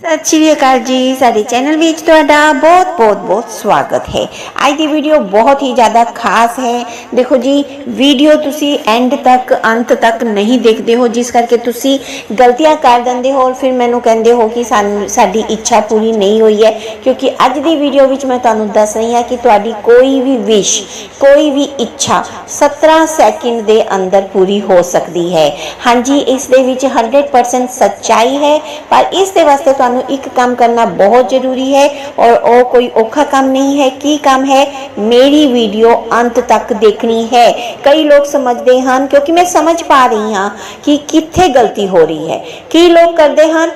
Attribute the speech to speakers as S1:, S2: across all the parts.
S1: ਸਤਿ ਸ਼੍ਰੀ ਅਕਾਲ ਜੀ, ਸਾਡੇ ਚੈਨਲ ਵਿੱਚ ਤੁਹਾਡਾ ਬਹੁਤ ਬਹੁਤ ਬਹੁਤ ਸਵਾਗਤ ਹੈ। ਅੱਜ ਦੀ ਵੀਡੀਓ ਬਹੁਤ ਹੀ ਜ਼ਿਆਦਾ ਖਾਸ ਹੈ। ਦੇਖੋ ਜੀ ਵੀਡੀਓ ਤੁਸੀਂ ਐਂਡ ਤੱਕ, ਅੰਤ ਤੱਕ ਨਹੀਂ ਦੇਖਦੇ ਹੋ, ਜਿਸ ਕਰਕੇ ਤੁਸੀਂ ਗਲਤੀਆਂ ਕਰ ਦਿੰਦੇ ਹੋ ਔਰ ਫਿਰ ਮੈਨੂੰ ਕਹਿੰਦੇ ਹੋ ਕਿ ਸਾਨੂੰ, ਸਾਡੀ ਇੱਛਾ ਪੂਰੀ ਨਹੀਂ ਹੋਈ ਹੈ। ਕਿਉਂਕਿ ਅੱਜ ਦੀ ਵੀਡੀਓ ਵਿੱਚ ਮੈਂ ਤੁਹਾਨੂੰ ਦੱਸ ਰਹੀ ਹਾਂ ਕਿ ਤੁਹਾਡੀ ਕੋਈ ਵੀ ਵਿਸ਼ ਕੋਈ ਵੀ ਇੱਛਾ 17 ਸੈਕਿੰਡ ਦੇ ਅੰਦਰ ਪੂਰੀ ਹੋ ਸਕਦੀ ਹੈ। ਹਾਂਜੀ, ਇਸ ਦੇ ਵਿੱਚ 100% ਸੱਚਾਈ ਹੈ, ਪਰ ਇਸ ਦੇ ਵਾਸਤੇ ਤੁਹਾਨੂੰ ਇੱਕ ਕੰਮ ਕਰਨਾ ਬਹੁਤ ਜ਼ਰੂਰੀ ਹੈ ਔਰ ਉਹ ਕੋਈ ਔਖਾ ਕੰਮ ਨਹੀਂ ਹੈ। ਕੀ ਕੰਮ ਹੈ? ਮੇਰੀ ਵੀਡੀਓ ਅੰਤ ਤੱਕ ਦੇਖਣੀ ਹੈ। ਕਈ ਲੋਕ ਸਮਝਦੇ ਹਨ, ਕਿਉਂਕਿ ਮੈਂ ਸਮਝ ਪਾ ਰਹੀ ਹਾਂ ਕਿ ਕਿੱਥੇ ਗਲਤੀ ਹੋ ਰਹੀ ਹੈ। ਕੀ ਲੋਕ ਕਰਦੇ ਹਨ?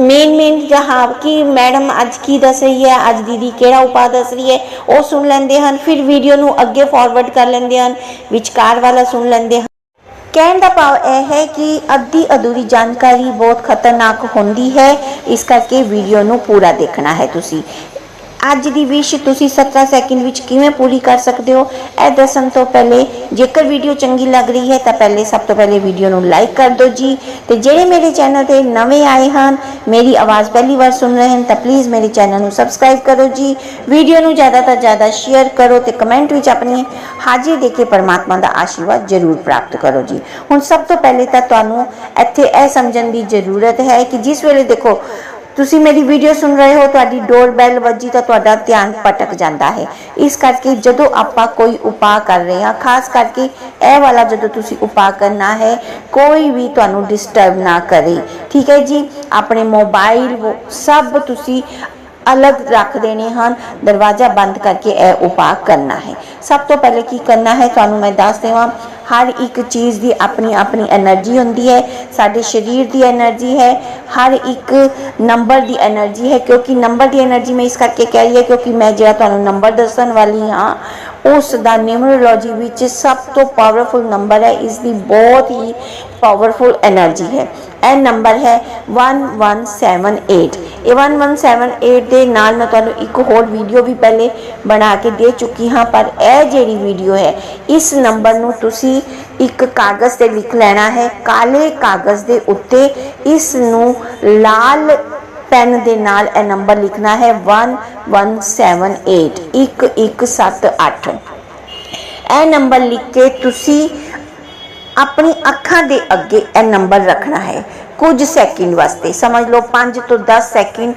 S1: ਮੇਨ ਮੇਨ ਜਹਾਂ ਕਿ ਮੈਡਮ ਅੱਜ ਕੀ ਦੱਸ ਰਹੀ ਹੈ? ਅੱਜ ਦੀਦੀ ਕਿਹੜਾ ਉਪਾਅ ਦੱਸ ਰਹੀ ਹੈ? ਉਹ ਸੁਣ ਲੈਂਦੇ ਹਨ, ਫਿਰ ਵੀਡੀਓ ਨੂੰ ਅੱਗੇ ਫਾਰਵਰਡ ਕਰ ਲੈਂਦੇ ਹਨ, ਵਿਚਕਾਰ ਵਾਲਾ ਸੁਣ ਲੈਂਦੇ ਹਨ। ਕਹਿਣ ਦਾ ਭਾਵ ਇਹ ਹੈ ਕਿ ਅੱਧੀ ਅਧੂਰੀ ਜਾਣਕਾਰੀ ਬਹੁਤ ਖਤਰਨਾਕ ਹੁੰਦੀ ਹੈ। ਇਸ ਕਰਕੇ ਵੀਡੀਓ ਨੂੰ ਪੂਰਾ ਦੇਖਣਾ ਹੈ ਤੁਸੀਂ। ਅੱਜ ਦੀ ਵਿਸ਼ ਤੁਸੀਂ 17 ਸੈਕਿੰਡ ਵਿੱਚ ਕਿਵੇਂ ਪੂਰੀ ਕਰ ਸਕਦੇ ਹੋ? ਇਹ ਦੱਸਣ ਤੋਂ ਪਹਿਲੇ ਜੇਕਰ ਵੀਡੀਓ ਚੰਗੀ ਲੱਗ ਰਹੀ ਹੈ ਤਾਂ ਪਹਿਲੇ ਸਭ ਤੋਂ ਪਹਿਲੇ ਵੀਡੀਓ ਨੂੰ ਲਾਈਕ ਕਰ ਦਿਓ ਜੀ। ਤੇ ਜਿਹੜੇ ਮੇਰੇ ਚੈਨਲ ਤੇ ਨਵੇਂ ਆਏ ਹਨ, ਮੇਰੀ ਆਵਾਜ਼ ਪਹਿਲੀ ਵਾਰ ਸੁਣ ਰਹੇ ਹਨ ਤਾਂ ਪਲੀਜ਼ ਮੇਰੇ ਚੈਨਲ ਨੂੰ ਸਬਸਕ੍ਰਾਈਬ ਕਰੋ ਜੀ। ਵੀਡੀਓ ਨੂੰ ਜ਼ਿਆਦਾ ਤੋਂ ਜ਼ਿਆਦਾ ਸ਼ੇਅਰ ਕਰੋ ਤੇ ਕਮੈਂਟ ਵਿੱਚ ਆਪਣੀ ਹਾਜ਼ਰੀ ਦੇ ਕੇ ਪਰਮਾਤਮਾ ਦਾ ਆਸ਼ੀਰਵਾਦ ਜ਼ਰੂਰ ਪ੍ਰਾਪਤ ਕਰੋ ਜੀ। ਹੁਣ ਸਭ ਤੋਂ ਪਹਿਲੇ ਤਾਂ ਤੁਹਾਨੂੰ ਇੱਥੇ ਇਹ ਸਮਝਣ ਦੀ ਜ਼ਰੂਰਤ ਹੈ ਕਿ ਜਿਸ ਵੇਲੇ ਦੇਖੋ ਤੁਸੀਂ ਮੇਰੀ ਵੀਡੀਓ ਸੁਣ ਰਹੇ ਹੋ, ਤੁਹਾਡੀ ਡੋਰ ਬੈਲ ਵੱਜੀ ਤਾਂ ਤੁਹਾਡਾ ਧਿਆਨ ਭਟਕ ਜਾਂਦਾ ਹੈ। ਇਸ ਕਰਕੇ ਜਦੋਂ ਆਪਾਂ ਕੋਈ ਉਪਾਅ ਕਰ ਰਹੇ ਹਾਂ, ਖਾਸ ਕਰਕੇ ਇਹ ਵਾਲਾ ਜਦੋਂ ਤੁਸੀਂ ਉਪਾਅ ਕਰਨਾ ਹੈ, ਕੋਈ ਵੀ ਤੁਹਾਨੂੰ ਡਿਸਟਰਬ ਨਾ ਕਰੇ। ਠੀਕ ਹੈ ਜੀ? ਆਪਣੇ ਮੋਬਾਈਲ ਸਭ ਤੁਸੀਂ ਅਲੱਗ ਰੱਖ ਦੇਣੇ ਹਨ। ਦਰਵਾਜ਼ਾ ਬੰਦ ਕਰਕੇ ਇਹ ਉਪਾਅ ਕਰਨਾ ਹੈ। ਸਭ ਤੋਂ ਪਹਿਲੇ ਕੀ ਕਰਨਾ ਹੈ, ਤੁਹਾਨੂੰ ਮੈਂ ਦੱਸ ਦੇਵਾਂ। ਹਰ ਇੱਕ ਚੀਜ਼ ਦੀ ਆਪਣੀ ਆਪਣੀ એનર્ਜੀ ਹੁੰਦੀ ਹੈ, ਸਾਡੇ ਸਰੀਰ ਦੀ એનર્ਜੀ ਹੈ, ਹਰ ਇੱਕ ਨੰਬਰ ਦੀ એનર્ਜੀ ਹੈ, ਕਿਉਂਕਿ ਨੰਬਰ ਦੀ એનર્ਜੀ ਮੈਂ ਇਸ ਕਰਕੇ ਕਹਿ ਰਹੀ ਹਾਂ ਕਿਉਂਕਿ ਮੈਂ ਜਿਹੜਾ ਤੁਹਾਨੂੰ ਨੰਬਰ ਦੱਸਣ ਵਾਲੀ ਹਾਂ, ਉਸ ਦਾ ਨਿਊਮਰੋਲੋਜੀ ਵਿੱਚ ਸਭ ਤੋਂ ਪਾਵਰਫੁਲ ਨੰਬਰ ਹੈ, ਇਸ ਦੀ ਬਹੁਤ ਹੀ ਪਾਵਰਫੁਲ એનર્ਜੀ ਹੈ। ਇਹ ਨੰਬਰ ਹੈ 1178 ਇਹ 1178 ਦੇ ਨਾਲ ਮੈਂ ਤੁਹਾਨੂੰ ਇੱਕ ਹੋਰ ਵੀਡੀਓ ਵੀ ਪਹਿਲੇ ਬਣਾ ਕੇ ਦੇ ਚੁੱਕੀ ਹਾਂ, ਪਰ ਇਹ ਜਿਹੜੀ ਵੀਡੀਓ ਹੈ ਇਸ ਨੰਬਰ ਨੂੰ ਤੁਸੀਂ ਇੱਕ ਕਾਗਜ਼ ਤੇ ਲਿਖ ਲੈਣਾ ਹੈ, ਕਾਲੇ ਕਾਗਜ਼ ਦੇ ਉੱਤੇ ਇਸ ਨੂੰ ਲਾਲ ਪੈਨ ਦੇ ਨਾਲ ਇਹ ਨੰਬਰ ਲਿਖਣਾ ਹੈ 1178 1178 ਇਹ ਨੰਬਰ ਲਿਖ ਕੇ ਤੁਸੀਂ ਆਪਣੀ ਅੱਖਾਂ ਦੇ ਅੱਗੇ ਇਹ ਨੰਬਰ ਰੱਖਣਾ ਹੈ, ਕੁਝ ਸੈਕਿੰਡ ਵਾਸਤੇ। ਸਮਝ ਲਓ 5 ਤੋਂ 10 ਸੈਕਿੰਡ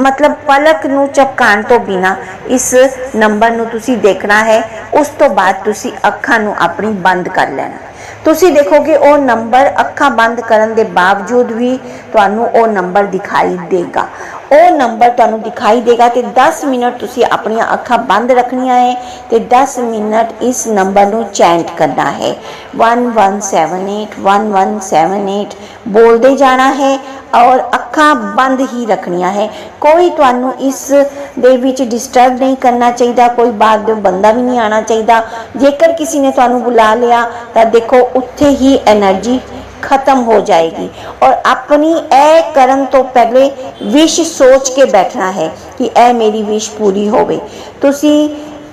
S1: ਮਤਲਬ ਪਲਕ ਨੂੰ ਝਪਕਾਉਣ ਤੋਂ ਬਿਨਾ ਇਸ ਨੰਬਰ ਨੂੰ ਤੁਸੀਂ ਦੇਖਣਾ ਹੈ, ਉਸ ਤੋਂ ਬਾਅਦ ਤੁਸੀਂ ਅੱਖਾਂ ਨੂੰ ਆਪਣੀ ਬੰਦ ਕਰ ਲੈਣਾ। ਤੁਸੀਂ ਦੇਖੋਗੇ ਉਹ ਨੰਬਰ ਅੱਖਾਂ ਬੰਦ ਕਰਨ ਦੇ ਬਾਵਜੂਦ ਵੀ ਤੁਹਾਨੂੰ ਉਹ ਨੰਬਰ ਦਿਖਾਈ ਦੇਗਾ। ਉਹ ਨੰਬਰ ਤੁਹਾਨੂੰ ਦਿਖਾਈ ਦੇਗਾ ਤੇ 10 ਮਿੰਟ ਤੁਸੀਂ ਆਪਣੀਆਂ ਅੱਖਾਂ ਬੰਦ ਰੱਖਣੀਆਂ ਹੈ ਤੇ 10 ਮਿੰਟ ਇਸ ਨੰਬਰ ਨੂੰ ਚੈਂਟ ਕਰਨਾ ਹੈ। 1178 1178 ਬੋਲਦੇ ਜਾਣਾ ਹੈ ਔਰ ਅੱਖਾਂ ਬੰਦ ਹੀ ਰੱਖਣੀਆਂ ਹੈ। ਕੋਈ ਤੁਹਾਨੂੰ ਇਸ ਦੇ ਵਿੱਚ ਡਿਸਟਰਬ ਨਹੀਂ ਕਰਨਾ ਚਾਹੀਦਾ, ਕੋਈ ਬਾਹਰ ਦਾ ਬੰਦਾ ਵੀ ਨਹੀਂ ਆਣਾ ਚਾਹੀਦਾ। ਜੇਕਰ ਕਿਸੇ ਨੇ ਤੁਹਾਨੂੰ ਬੁਲਾ ਲਿਆ ਤਾਂ ਦੇਖੋ ਉੱਥੇ ਹੀ એનર્ਜੀ ਖਤਮ ਹੋ ਜਾਏਗੀ ਔਰ ਆਪਣੀ ਇਹ ਕਰਨ ਤੋਂ ਪਹਿਲੇ ਵਿਸ਼ ਸੋਚ ਕੇ ਬੈਠਣਾ ਹੈ ਕਿ ਇਹ ਮੇਰੀ ਵਿਸ਼ ਪੂਰੀ ਹੋਵੇ ਤੁਸੀਂ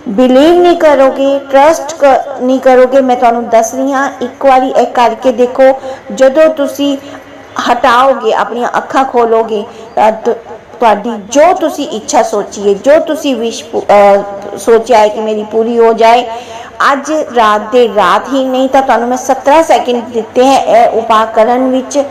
S1: ਬਿਲੀਵ ਨਹੀਂ ਕਰੋਗੇ ਟਰਸਟ ਨਹੀਂ ਕਰੋਗੇ ਮੈਂ ਤੁਹਾਨੂੰ ਦੱਸ ਰਹੀ ਹਾਂ ਇੱਕ ਵਾਰੀ ਇਹ ਕਰਕੇ ਦੇਖੋ ਜਦੋਂ ਤੁਸੀਂ ਹਟਾਓਗੇ ਆਪਣੀਆਂ ਅੱਖਾਂ ਖੋਲੋਗੇ ਤਾਂ ਤੁ- ਤੁਹਾਡੀ ਜੋ ਤੁਸੀਂ ਇੱਛਾ ਸੋਚੀਏ, ਜੋ ਤੁਸੀਂ ਵਿਸ਼ ਪੂ- ਅਹ ਸੋਚਿਆ ਹੈ ਕਿ ਮੇਰੀ ਪੂਰੀ ਹੋ ਜਾਏ, ਅੱਜ ਰਾਤ ਦੇ ਰਾਤ ਹੀ ਨਹੀਂ ਤਾਂ ਤੁਹਾਨੂੰ ਮੈਂ 17 ਸੈਕਿੰਡ ਦਿੱਤੇ ਹੈ ਇਹ ਉਪਾਅ ਕਰਨ ਵਿੱਚ।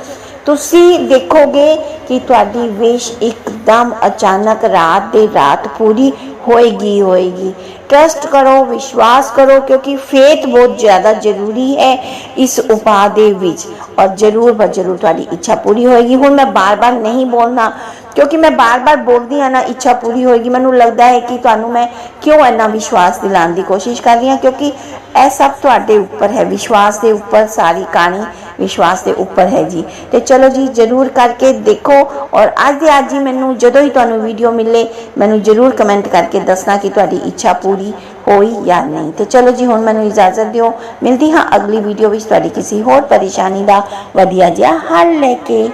S1: ਤੁਸੀਂ ਦੇਖੋਗੇ ਕਿ ਤੁਹਾਡੀ ਵਿਸ਼ ਇੱਕਦਮ ਅਚਾਨਕ ਰਾਤ ਦੇ ਰਾਤ ਪੂਰੀ ਹੋਏਗੀ ਹੋਏਗੀ। ਟਰਸਟ ਕਰੋ, ਵਿਸ਼ਵਾਸ ਕਰੋ, ਕਿਉਂਕਿ ਫੇਥ ਬਹੁਤ ਜ਼ਿਆਦਾ ਜ਼ਰੂਰੀ ਹੈ ਇਸ ਉਪਾਅ ਦੇ ਵਿੱਚ। ਔਰ ਜ਼ਰੂਰ ਬ ਜ਼ਰੂਰ ਤੁਹਾਡੀ ਇੱਛਾ ਪੂਰੀ ਹੋਏਗੀ। ਹੁਣ ਮੈਂ ਬਾਰ-ਬਾਰ ਨਹੀਂ ਬੋਲਣਾ। ਕਿਉਂਕਿ ਮੈਂ ਬਾਰ-ਬਾਰ ਬੋਲਦੀ ਹਾਂ, ਨਾ ਇੱਛਾ ਪੂਰੀ ਹੋਏਗੀ। ਮੈਨੂੰ ਲੱਗਦਾ ਹੈ ਕਿ ਤੁਹਾਨੂੰ ਮੈਂ ਕਿਉਂ ਇੰਨਾ ਵਿਸ਼ਵਾਸ ਦਿਲਾਉਣ ਦੀ ਕੋਸ਼ਿਸ਼ ਕਰ ਰਹੀ ਹਾਂ? ਕਿਉਂਕਿ ਇਹ ਸਭ ਤੁਹਾਡੇ ਉੱਪਰ ਹੈ। ਵਿਸ਼ਵਾਸ ਦੇ ਉੱਪਰ ਸਾਰੀ ਕਹਾਣੀ ਵਿਸ਼ਵਾਸ ਦੇ ਉੱਪਰ ਹੈ ਜੀ। ਤੇ ਚਲੋ ਜੀ, ਜਰੂਰ ਕਰਕੇ ਦੇਖੋ ਔਰ ਅੱਜ ਦੇ ਅੱਜ ਹੀ ਮੈਨੂੰ ਜਦੋਂ ਹੀ ਤੁਹਾਨੂੰ ਵੀਡੀਓ ਮਿਲੇ, ਮੈਨੂੰ ਜਰੂਰ ਕਮੈਂਟ ਕਰਕੇ ਦੱਸਣਾ ਕਿ ਤੁਹਾਡੀ ਇੱਛਾ ਪੂਰੀ ਹੋਈ ਜਾਂ ਨਹੀਂ। ਤੇ ਚਲੋ ਜੀ, ਹੁਣ ਮੈਨੂੰ ਇਜਾਜ਼ਤ ਦਿਓ। ਮਿਲਦੀ ਹਾਂ ਅਗਲੀ ਵੀਡੀਓ ਵਿੱਚ ਤੁਹਾਡੀ ਕਿਸੇ ਹੋਰ ਪਰੇਸ਼ਾਨੀ ਦਾ ਵਧੀਆ ਜਿਹਾ ਹੱਲ ਲੈ ਕੇ।